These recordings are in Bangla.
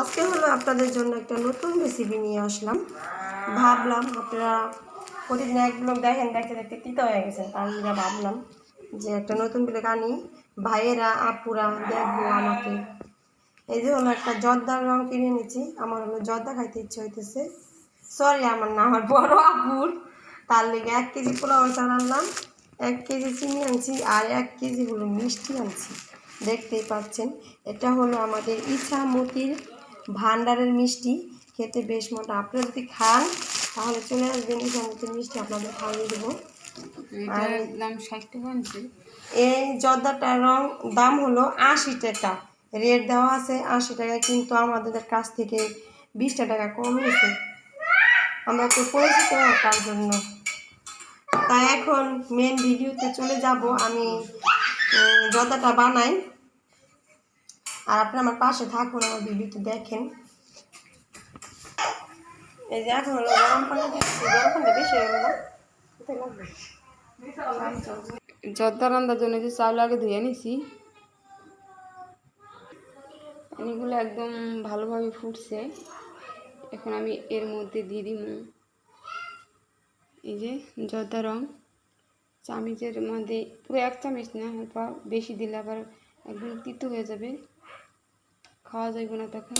আজকে হলো আপনাদের জন্য একটা নতুন রেসিপি নিয়ে আসলাম। ভাবলাম আপনারা প্রতিদিন এক ব্লগ দেখেন, দেখতে দেখতে তিতা হয়ে গেছেন জন্য ভাবলাম যে একটা নতুন ব্লগ আনি। ভাইয়েরা, আপুরা দেখব আমাকে। এই যে হলো একটা জর্দার রং কিনে নিচ্ছি আমার হলো জর্দা খাইতে ইচ্ছে হইতেছে। সরি আমার না, আমার বড় আপুর। তার লেগে এক কেজি পোলাও চাল আনলাম। এক কেজি চিনি আনছি আর এক কেজি হলো মিষ্টি আনছি। দেখতেই পাচ্ছেন। এটা হলো আমাদের ইছামতির ভান্ডারের মিষ্টি। খেতে বেশ মোটা আপনারা যদি খান তাহলে চলে আসবেন ইছামতির মিষ্টি। আপনাদের খাইয়ে দেবো। এটার দাম ষাট টাকা আনছে। এই জর্দাটার রং দাম হলো আশি টাকা। রেট দেওয়া আছে আশি টাকা কিন্তু আমাদের কাছ থেকে বিশটা টাকা কম হয়েছে। আমরা তো পরিচিত তার জন্য। তাই এখন মেন ভিডিওতে চলে যাব। আমি জর্দাটা বানাই। আর আপনি আমার পাশে থাকুন, আমার ভিডিওতে দেখেন। এই যে এখন হলো গরম পানি দিচ্ছি। গরম পানিটা বেশি হয়ে গেল। জর্দা রান্নার জন্য যে চাউল আগে ধুয়ে নিছি। এগুলো একদম ভালোভাবে ফুটছে। এখন আমি এর মধ্যে দিয়ে দিব এই যে জর্দা রং। চামিচের মধ্যে পুরো এক চামচ না অল্প বেশি দিলে আবার একদম তিতো হয়ে যাবে। খাওয়া যাবে না তখন।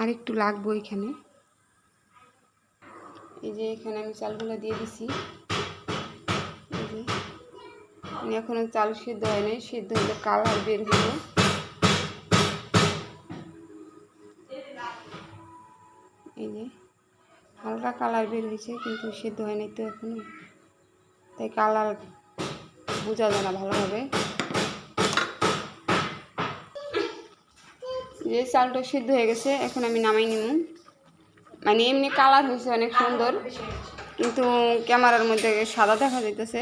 আর একটু লাগবো এখানে। এই যে এখানে আমি চালগুলো দিয়ে দিছি। এখনও চাল সিদ্ধ হয় নাই, সিদ্ধ হলে কালার বের হলো এই যে হালকা কালার বের হয়েছে কিন্তু সেদ্ধ হয় নাই তো এখনও। তাই কালার বোঝা যায় না ভালোভাবে। যে চালটা সিদ্ধ হয়ে গেছে এখন আমি নামাই নিব মানে এমনি কালার হয়েছে অনেক সুন্দর কিন্তু ক্যামেরার মধ্যে সাদা দেখা যাইতেছে।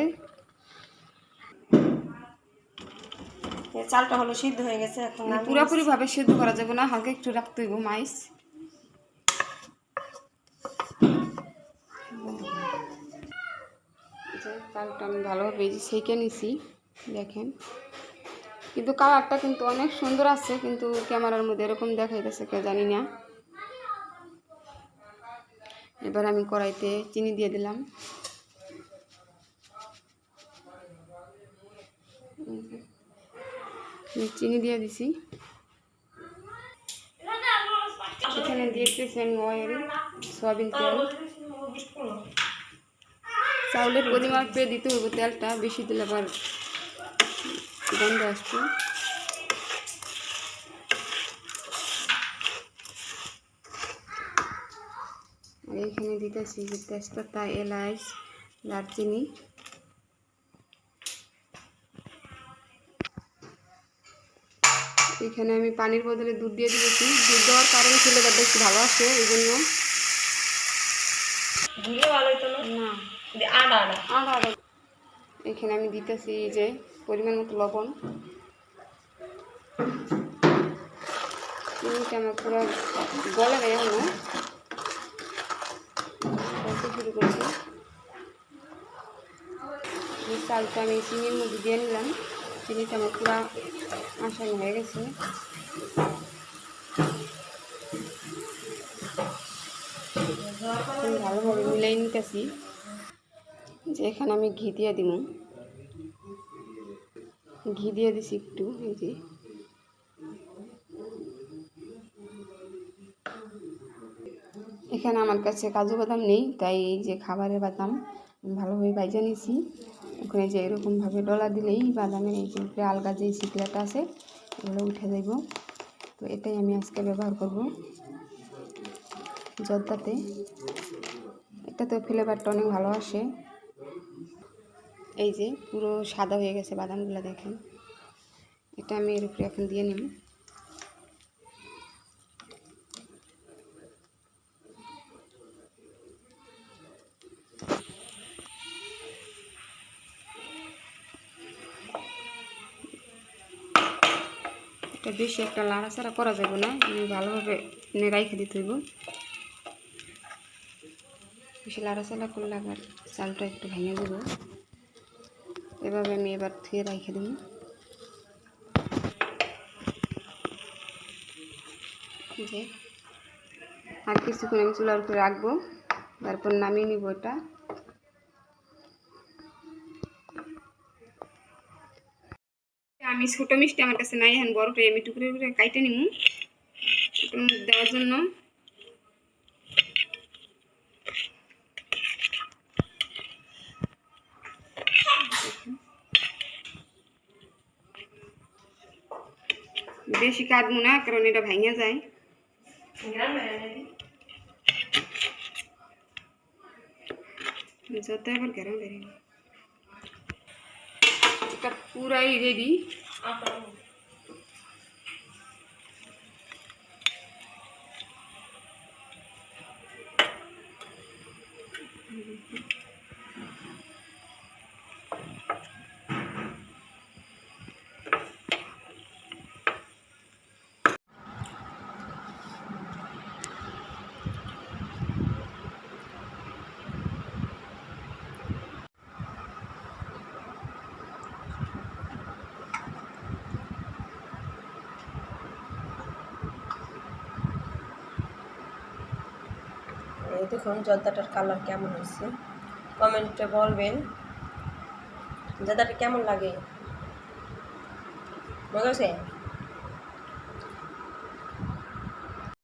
চালটা হলো সিদ্ধ হয়ে গেছে এখন মানে আমি পুরোপুরি ভাবে সিদ্ধ করা যাবে না হালকা একটু রাখতে হইব মাইস। চালটা আমি ভালোভাবে সেঁকে নিছি, দেখেন। কিন্তু কালারটা কিন্তু অনেক সুন্দর আছে, কিন্তু ক্যামেরার মধ্যে এরকম দেখাইতেছে কে জানি না। এবার আমি কড়াইতে চিনি দিয়ে দিলাম। চিনি দিয়ে দিছি। এখানে দিয়েছি আমি অয়েল সয়াবিন তেল। চাউলের পরিমাণ পেয়ে দিতে হবে তেলটা বেশি দিলে আবার গন্ধ আসবে। আর এখানে দিতেছি যে তেজপাতা এলাচ দারচিনি। এখানে আমি পানির বদলে দুধ দিয়ে দিয়েছি। দুধ দেওয়ার কারণে ছেলেটা বেশি ভালো আসে এই জন্য। না। না আদা আদা আদা এখানে আমি দিতেছি যে পরিমাণ মতো লবণ। চিনিটা আমার পুরো গলে এখনও গলতে শুরু করছি। চালটা আমি চিনির মধ্যে দিয়ে নিলাম। চিনিটা আমার পুরো আসানো হয়ে গেছে। ভালোভাবে মিলাই নিতেছি। যে এখানে আমি ঘি দিয়ে দিব। ঘি দিয়ে দিছি একটু, এই যে। এখানে আমার কাছে কাজু বাদাম নেই, তাই এই যে খাবারের বাদাম ভালোভাবে বাইজা নিয়েছি। ওখানে যে এরকমভাবে ডলা দিলেই বাদামের এই যে উপরে আলগা যে শিকলাটা আছে, এগুলো উঠে যাইব। তো এটাই আমি আজকে ব্যবহার করব। জর্দাতে। এটাতে ফ্লেভারটা অনেক ভালো আসে। এই যে পুরো সাদা হয়ে গেছে বাদামগুলো দেখেন। এটা আমি এর উপরে এখন দিয়ে নিব। এটা বেশি একটা লাড়াচাড়া করা যাবে না, আমি ভালোভাবে নেড়াই খেতে হইব। বেশি লাড়াচাড়া করলে আবার চালটা একটু ভেঙে দেবো এভাবে আমি এবার ধুয়ে রেখে দেবো। যে আর কিছুক্ষণ আমি চুলার উপরে রাখব, তারপর নামিয়ে নিব এটা। আমি ছোটো মিষ্টি আমার কাছে নাই, এখন বড়টাই আমি টুকরে টুকরে কাইটে নিব। দেওয়ার জন্য বেশি কাটবো না কারণ এটা ভেঙে যায় গ্রাম বেড়ে নেবি যত এবার গরম বেরিয়ে এটা পুরাই রেডি এই দেখুন জর্দাটার কালার কেমন হয়েছে। কমেন্টে বলবেন জর্দাটা কেমন লাগে। হয়েছে